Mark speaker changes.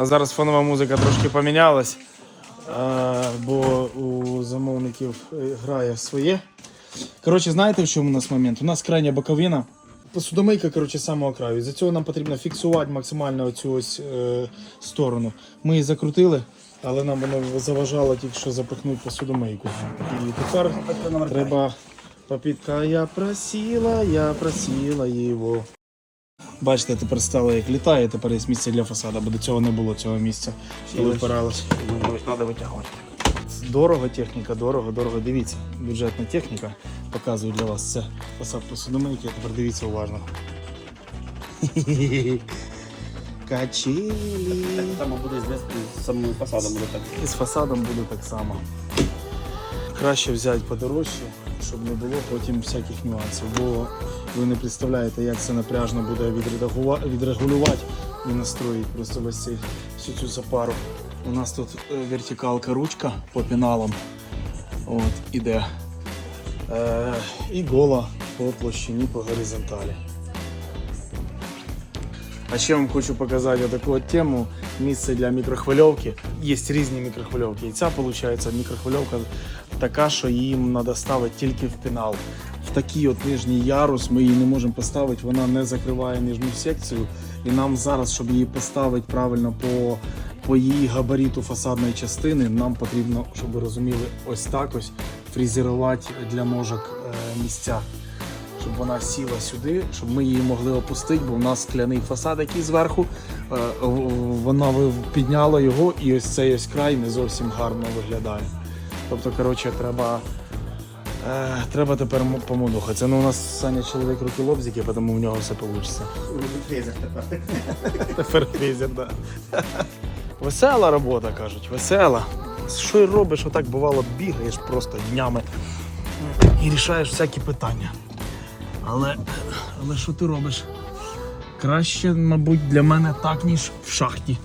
Speaker 1: А зараз фонова музика трошки помінялась, е, бо у замовників е, грає своє. Коротше, знаєте, в чому у нас момент? У нас крайня боковина. Посудомийка, коротше, з самого краю. За цього нам потрібно фіксувати максимально оцю ось е, сторону. Ми її закрутили, але нам воно заважало тільки що запихнути посудомийку. І тепер треба попітка. Я просила, я просила його. Бачите, тепер стало як літає, тепер є місце для фасада, бо до цього не було цього місця, коли впиралось.
Speaker 2: Треба витягувати.
Speaker 1: Дорого техніка, дорого, дорого. Дивіться, бюджетна техніка. Показую для вас це фасад посудомийки, тепер дивіться уважно. Качелі.
Speaker 2: Само буде з самим фасадом буде так.
Speaker 1: І з фасадом буде так само. Краще взяти подорожче, щоб не було потім всяких нюансів. Бо ви не представляєте, як це напряжно буде відрегулювати і настроїти просто весь цей, всю цю запару. У нас тут е, вертикалка ручка по піналам. От, іде. Е, і гола по площині по горизонталі. А ще вам хочу показати таку от тему. Місце для мікрохвильовки. Є різні мікрохвильовки. І ця виходить мікрохвильовка така, що їм треба ставити тільки в пенал. В такий от нижній ярус ми її не можемо поставити, вона не закриває нижню секцію. І нам зараз, щоб її поставити правильно по, по її габариту фасадної частини, нам потрібно, щоб ви розуміли, ось так ось фрезерувати для ножок е, місця щоб вона сіла сюди, щоб ми її могли опустити, бо в нас скляний фасад, який зверху. е, Вона підняла його, і ось цей ось край не зовсім гарно виглядає. Тобто, коротше, треба. Е, треба тепер помудухатися. Ну, у нас Саня чоловік руки лобзики, тому в нього все вийде.
Speaker 2: Фрезер тепер.
Speaker 1: Тепер фрезер, да. Весела робота, кажуть, весела. Що й робиш, отак бувало, бігаєш просто днями і рішаєш всякі питання. Але, але що ти робиш? Краще, мабуть, для мене так, ніж в шахті.